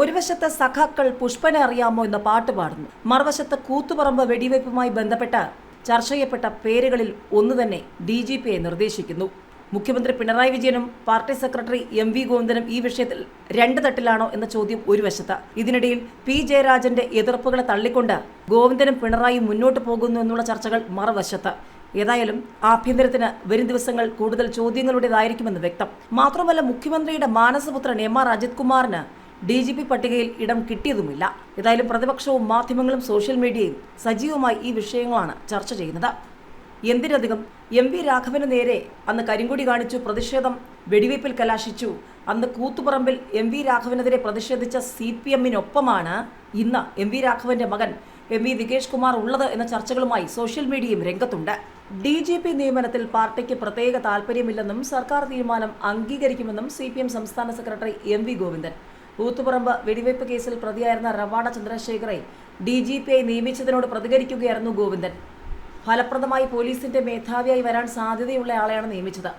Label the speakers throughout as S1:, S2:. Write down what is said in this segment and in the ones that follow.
S1: ഒരു വശത്ത് സഖാക്കൾ പുഷ്പനെ അറിയാമോ എന്ന പാട്ട് പാടുന്നു. മറുവശത്ത് കൂത്തുപറമ്പ് വെടിവയ്പുമായി ബന്ധപ്പെട്ട ചർച്ച ചെയ്യപ്പെട്ട പേരുകളിൽ ഒന്ന് തന്നെ ഡി ജി പിയെ നിർദ്ദേശിക്കുന്നു. മുഖ്യമന്ത്രി പിണറായി വിജയനും പാർട്ടി സെക്രട്ടറി എം വി ഗോവിന്ദനും ഈ വിഷയത്തിൽ രണ്ട് തട്ടിലാണോ എന്ന ചോദ്യം ഒരു വശത്ത്. ഇതിനിടയിൽ പി ജയരാജന്റെ എതിർപ്പുകളെ തള്ളിക്കൊണ്ട് ഗോവിന്ദനും പിണറായി മുന്നോട്ട് പോകുന്നു എന്നുള്ള ചർച്ചകൾ മറുവശത്ത്. ഏതായാലും ആഭ്യന്തരത്തിന് വരും ദിവസങ്ങൾ കൂടുതൽ ചോദ്യങ്ങളുടേതായിരിക്കുമെന്ന് വ്യക്തം. മാത്രമല്ല മുഖ്യമന്ത്രിയുടെ മാനസപുത്രൻ എം ആർ അജിത് കുമാറിന് ഡി ജി പി പട്ടികയിൽ ഇടം കിട്ടിയതുമില്ല. ഏതായാലും പ്രതിപക്ഷവും മാധ്യമങ്ങളും സോഷ്യൽ മീഡിയയും സജീവമായി ഈ വിഷയങ്ങളാണ് ചർച്ച ചെയ്യുന്നത്. എന്തിനധികം എം വി രാഘവന് നേരെ അന്ന് കരിങ്കൊടി കാണിച്ചു പ്രതിഷേധം വെടിവയ്പിൽ കലാശിച്ചു. അന്ന് കൂത്തുപറമ്പിൽ എം വി രാഘവനെതിരെ പ്രതിഷേധിച്ച സി പി എമ്മിനൊപ്പമാണ് ഇന്ന് എം വി രാഘവന്റെ മകൻ എം വി വികേഷ് കുമാർ ഉള്ളത് എന്ന ചർച്ചകളുമായി സോഷ്യൽ മീഡിയയും രംഗത്തുണ്ട്. ഡി ജി പി നിയമനത്തിൽ പാർട്ടിക്ക് പ്രത്യേക താൽപ്പര്യമില്ലെന്നും സർക്കാർ തീരുമാനം അംഗീകരിക്കുമെന്നും സി പി എം സംസ്ഥാന secretary M V Govindan Koothuparamba വെടിവയ്പ് കേസിൽ പ്രതിയായിരുന്ന റവാഡ ചന്ദ്രശേഖറെ ഡി ജി പി ഐ നിയമിച്ചതിനോട് പ്രതികരിക്കുകയായിരുന്നു ഗോവിന്ദൻ. ഫലപ്രദമായി പോലീസിന്റെ മേധാവിയായി വരാൻ സാധ്യതയുള്ള ആളെയാണ് നിയമിച്ചത്.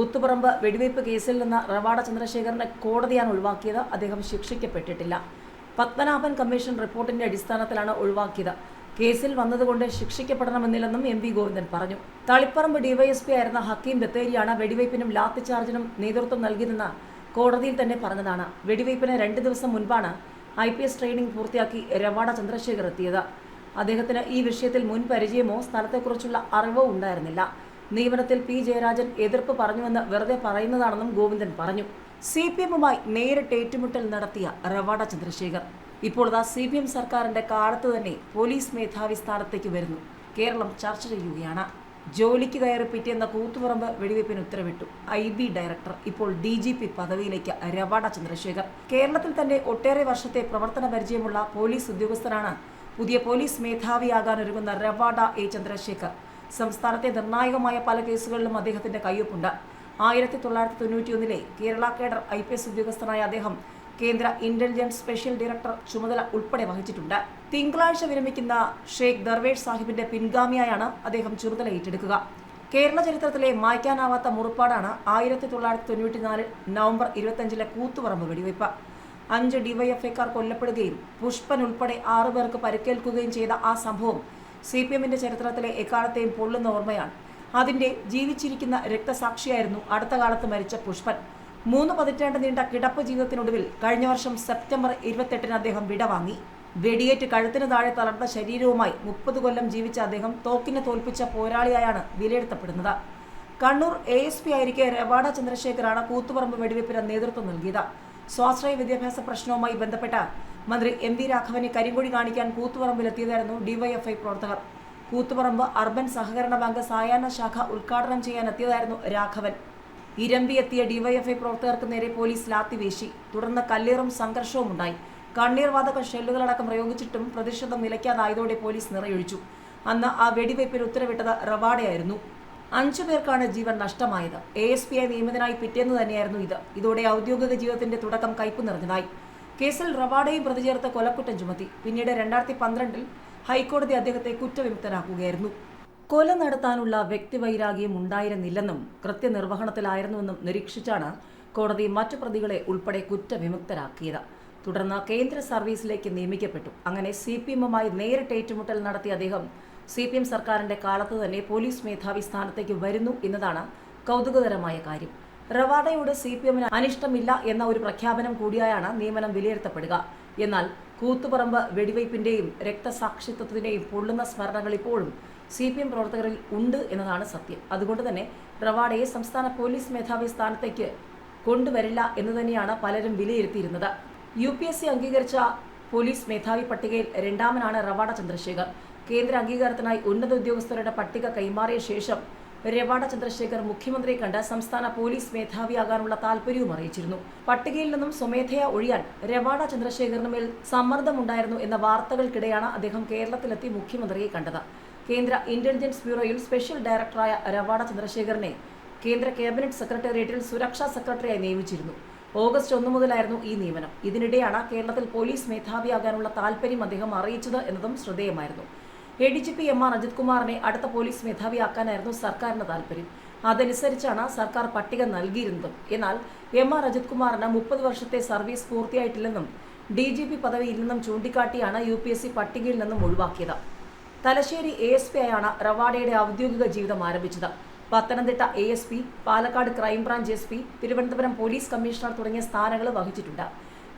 S1: ഊത്തുപറമ്പ് വെടിവയ്പ് കേസിൽ നിന്ന് റവാഡ ചന്ദ്രശേഖരനെ കോടതിയാണ് ഒഴിവാക്കിയത്. അദ്ദേഹം ശിക്ഷിക്കപ്പെട്ടിട്ടില്ല. പത്മനാഭൻ കമ്മീഷൻ റിപ്പോർട്ടിന്റെ അടിസ്ഥാനത്തിലാണ് ഒഴിവാക്കിയത്. കേസിൽ വന്നതുകൊണ്ട് ശിക്ഷിക്കപ്പെടണമെന്നില്ലെന്നും എം വി ഗോവിന്ദൻ പറഞ്ഞു. തളിപ്പറമ്പ് ഡിവൈഎസ്പി ആയിരുന്ന ഹക്കീം ബത്തേരിയാണ് വെടിവയ്പിനും ലാത്തിചാർജിനും നേതൃത്വം നൽകിയതെന്ന് കോടതിയിൽ തന്നെ പറഞ്ഞതാണ്. വെടിവയ്പ്പിന് രണ്ട് ദിവസം മുൻപാണ് ഐ പി എസ് ട്രെയിനിങ് പൂർത്തിയാക്കി രവാഡ ചന്ദ്രശേഖർ എത്തിയത്. അദ്ദേഹത്തിന് ഈ വിഷയത്തിൽ മുൻ പരിചയമോ സ്ഥലത്തെക്കുറിച്ചുള്ള അറിവോ ഉണ്ടായിരുന്നില്ല. നിയമനത്തിൽ പി. ജയരാജൻ എതിർപ്പ് പറഞ്ഞുവെന്ന് വെറുതെ പറയുന്നതാണെന്നും ഗോവിന്ദൻ പറഞ്ഞു. സി പി എമ്മുമായി നേരിട്ട് ഏറ്റുമുട്ടൽ നടത്തിയ റവാഡ ചന്ദ്രശേഖർ. ഇപ്പോൾ ഇതാ സി പി എം സർക്കാരിന്റെ കാലത്ത് തന്നെ പോലീസ് മേധാവി സ്ഥാനത്തേക്ക് വരുന്നു. കേരളം ചർച്ച ചെയ്യുകയാണ്. ജോലിക്ക് കയറി പിറ്റേന്ന കൂത്തുപറമ്പ് വെടിവയ്പ്പിന് ഉത്തരവിട്ടു. ഐ ബി ഡയറക്ടർ ഇപ്പോൾ ഡി ജി പി പദവിയിലേക്ക് രവാഡ ചന്ദ്രശേഖർ. കേരളത്തിൽ തന്നെ ഒട്ടേറെ വർഷത്തെ പ്രവർത്തന പരിചയമുള്ള പോലീസ് ഉദ്യോഗസ്ഥരാണ് പുതിയ പോലീസ് മേധാവിയാകാൻ ഒരുങ്ങുന്ന എ ചന്ദ്രശേഖർ. സംസ്ഥാനത്തെ നിർണായകമായ പല കേസുകളിലും അദ്ദേഹത്തിന്റെ കയ്യൊപ്പുണ്ട്. ആയിരത്തി തൊള്ളായിരത്തി തൊണ്ണൂറ്റിയൊന്നിലെ Kerala cadre I P S ഉദ്യോഗസ്ഥനായ അദ്ദേഹം കേന്ദ്ര ഇന്റലിജൻസ് സ്പെഷ്യൽ ഡയറക്ടർ ചുമതല ഉൾപ്പെടെ വഹിച്ചിട്ടുണ്ട്. തിങ്കളാഴ്ച വിരമിക്കുന്ന ഷെയ്ഖ് ദർവേഷ് സാഹിബിന്റെ പിൻഗാമിയായാണ് അദ്ദേഹം ചുമതല ഏറ്റെടുക്കുക. കേരള ചരിത്രത്തിലെ മായ്ക്കാനാവാത്ത മുറിപ്പാടാണ് ആയിരത്തി തൊള്ളായിരത്തി തൊണ്ണൂറ്റിനാലിൽ നവംബർ ഇരുപത്തഞ്ചിലെ കൂത്തുപറമ്പ് വെടിവയ്പ്. അഞ്ച് ഡിവൈഎഫ്ഐക്കാർ കൊല്ലപ്പെടുകയും പുഷ്പൻ ഉൾപ്പെടെ ആറു പേർക്ക് പരിക്കേൽക്കുകയും ചെയ്ത ആ സംഭവം സി പി എമ്മിന്റെ ചരിത്രത്തിലെ എക്കാലത്തെയും പൊള്ളുന്ന ഓർമ്മയാണ്. അതിന്റെ ജീവിച്ചിരിക്കുന്ന രക്തസാക്ഷിയായിരുന്നു അടുത്ത കാലത്ത് മരിച്ച പുഷ്പൻ. മൂന്ന് പതിറ്റാണ്ട് നീണ്ട കിടപ്പ് ജീവിതത്തിനൊടുവിൽ കഴിഞ്ഞ വർഷം സെപ്റ്റംബർ ഇരുപത്തെട്ടിന് അദ്ദേഹം വിടവാങ്ങി വെടിയേറ്റ് കഴുത്തിന് താഴെ തളർന്ന ശരീരവുമായി മുപ്പത് കൊല്ലം ജീവിച്ച അദ്ദേഹം തോക്കിനെ തോൽപ്പിച്ച പോരാളിയായാണ് വിലയിരുത്തപ്പെടുന്നത്. കണ്ണൂർ എ എസ് പി ആയിരിക്കെ രവാഡ ചന്ദ്രശേഖരാണ് കൂത്തുപറമ്പ് വെടിവയ്പ്പിന് നേതൃത്വം നൽകിയത്. സ്വാശ്രയ വിദ്യാഭ്യാസ പ്രശ്നവുമായി ബന്ധപ്പെട്ട മന്ത്രി എം വി രാഘവനെ കരിങ്കൊടി കാണിക്കാൻ കൂത്തുപറമ്പിലെത്തിയതായിരുന്നു ഡിവൈഎഫ്ഐ പ്രവർത്തകർ. കൂത്തുപറമ്പ് അർബൻ സഹകരണ ബാങ്ക് സായാഹ്ന ശാഖ ഉദ്ഘാടനം ചെയ്യാനെത്തിയതായിരുന്നു രാഘവൻ. ഇരമ്പി എത്തിയ ഡിവൈഎഫ്ഐ പ്രവർത്തകർക്ക് നേരെ പോലീസ് ലാത്തി വീശി. തുടർന്ന് കല്ലേറും സംഘർഷവും ഉണ്ടായി. കണ്ണീർവാതക ഷെല്ലുകളടക്കം പ്രയോഗിച്ചിട്ടും പ്രതിഷേധം നിലയ്ക്കാതായതോടെ പോലീസ് നിറയൊഴിച്ചു. അന്ന് ആ വെടിവയ്പ്പിൽ ഉത്തരവിട്ടത് റവാഡയായിരുന്നു. അഞ്ചു പേർക്കാണ് ജീവൻ നഷ്ടമായത്. എ എസ് പി ഐ നിയമിതനായി പിറ്റേന്ന് തന്നെയായിരുന്നു ഇത്. ഇതോടെ ഔദ്യോഗിക ജീവിതത്തിന്റെ തുടക്കം കയ്പ് നിറഞ്ഞതായി. കേസിൽ റവാഡയും പ്രതി ചേർത്ത് കൊലക്കുറ്റം ചുമത്തി. പിന്നീട് രണ്ടായിരത്തി പന്ത്രണ്ടിൽ ഹൈക്കോടതി അദ്ദേഹത്തെ കുറ്റവിമുക്തനാക്കുകയായിരുന്നു. കൊല നടത്താനുള്ള വ്യക്തിവൈരാഗ്യം ഉണ്ടായിരുന്നില്ലെന്നും കൃത്യനിർവഹണത്തിലായിരുന്നുവെന്നും നിരീക്ഷിച്ചാണ് കോടതി മറ്റു പ്രതികളെ ഉൾപ്പെടെ കുറ്റവിമുക്തരാക്കിയത്. തുടർന്ന് കേന്ദ്ര സർവീസിലേക്ക് നിയമിക്കപ്പെട്ടു. അങ്ങനെ സി പി എമ്മുമായി നേരിട്ട് ഏറ്റുമുട്ടൽ നടത്തിയ അദ്ദേഹം സി പി എം സർക്കാരിന്റെ കാലത്ത് തന്നെ പോലീസ് മേധാവി സ്ഥാനത്തേക്ക് വരുന്നു എന്നതാണ് കൗതുകകരമായ കാര്യം. റവാഡയോട് സി പി എമ്മിന് അനിഷ്ടമില്ല എന്ന ഒരു പ്രഖ്യാപനം കൂടിയായാണ് നിയമനം വിലയിരുത്തപ്പെടുക. എന്നാൽ കൂത്തുപറമ്പ് വെടിവയ്പിന്റെയും രക്തസാക്ഷിത്വത്തിന്റെയും പൊള്ളുന്ന സ്മരണകൾ ഇപ്പോഴും സി പി എം പ്രവർത്തകരിൽ ഉണ്ട് എന്നതാണ് സത്യം. അതുകൊണ്ട് തന്നെ റവാഡയെ സംസ്ഥാന പോലീസ് മേധാവി സ്ഥാനത്തേക്ക് കൊണ്ടുവരില്ല എന്ന് തന്നെയാണ് പലരും വിലയിരുത്തിയിരുന്നത്. യു പി എസ് സി അംഗീകരിച്ച പോലീസ് മേധാവി പട്ടികയിൽ രണ്ടാമനാണ് റവാഡ ചന്ദ്രശേഖർ. കേന്ദ്ര അംഗീകാരത്തിനായി ഉന്നത ഉദ്യോഗസ്ഥരുടെ പട്ടിക കൈമാറിയ ശേഷം രവാഡ ചന്ദ്രശേഖർ മുഖ്യമന്ത്രിയെ കണ്ട് സംസ്ഥാന പോലീസ് മേധാവിയാകാനുള്ള താൽപര്യവും അറിയിച്ചിരുന്നു. പട്ടികയിൽ നിന്നും സ്വമേധയാ ഒഴിയാൻ രവാഡ ചന്ദ്രശേഖറിന് മേൽ സമ്മർദ്ദമുണ്ടായിരുന്നു എന്ന വാർത്തകൾക്കിടെയാണ് അദ്ദേഹം കേരളത്തിലെത്തി മുഖ്യമന്ത്രിയെ കണ്ടത്. കേന്ദ്ര ഇന്റലിജൻസ് ബ്യൂറോയിൽ സ്പെഷ്യൽ ഡയറക്ടറായ രവാഡ ചന്ദ്രശേഖറിനെ കേന്ദ്ര ക്യാബിനറ്റ് സെക്രട്ടേറിയറ്റിൽ സുരക്ഷാ സെക്രട്ടറിയായി നിയമിച്ചിരുന്നു. ഓഗസ്റ്റ് ഒന്ന് മുതലായിരുന്നു ഈ നിയമനം. ഇതിനിടെയാണ് കേരളത്തിൽ പോലീസ് മേധാവിയാകാനുള്ള താൽപര്യം അദ്ദേഹം അറിയിച്ചത് എന്നതും ശ്രദ്ധേയമായിരുന്നു. A D G P M R Ajith കുമാറിനെ അടുത്ത പോലീസ് മേധാവിയാക്കാനായിരുന്നു സർക്കാരിന് താൽപര്യം. അതനുസരിച്ചാണ് സർക്കാർ പട്ടിക നൽകിയിരുന്നതും. എന്നാൽ എം ആർ അജിത് കുമാറിന് മുപ്പത് വർഷത്തെ സർവീസ് പൂർത്തിയായിട്ടില്ലെന്നും ഡി ജി പി പദവിയിൽ നിന്നും ചൂണ്ടിക്കാട്ടിയാണ് യു പി എസ് സി പട്ടികയിൽ നിന്നും ഒഴിവാക്കിയത്. തലശ്ശേരി എ എസ് പി ആയാണ് റവാഡയുടെ ഔദ്യോഗിക ജീവിതം ആരംഭിച്ചത്. Pathanamthitta A S P Palakkad crime branch S P Thiruvananthapuram police commissioner തുടങ്ങിയ സ്ഥാനങ്ങൾ വഹിച്ചിട്ടുണ്ട്.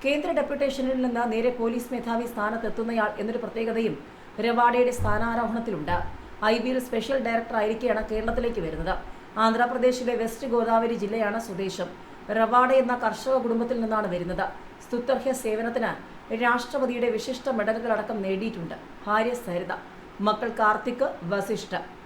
S1: കേന്ദ്ര ഡെപ്യൂട്ടേഷനിൽ നിന്ന് നേരെ പോലീസ് മേധാവി സ്ഥാനത്തെത്തുന്നയാൾ എന്നൊരു പ്രത്യേകതയും രവാഡയുടെ സ്ഥാനാരോഹണത്തിലുണ്ട്. ഐ ബിയിൽ സ്പെഷ്യൽ ഡയറക്ടർ ആയിരിക്കെയാണ് കേരളത്തിലേക്ക് വരുന്നത്. ആന്ധ്രാപ്രദേശിലെ വെസ്റ്റ് ഗോദാവരി ജില്ലയാണ് സ്വദേശം. റവാഡ എന്ന കർഷക കുടുംബത്തിൽ നിന്നാണ് വരുന്നത്. സ്തുത്യർഹ്യ സേവനത്തിന് രാഷ്ട്രപതിയുടെ വിശിഷ്ട മെഡലുകളടക്കം നേടിയിട്ടുണ്ട്. ഭാര്യ സരിത. മക്കൾ കാർത്തിക് വസിഷ്ഠ.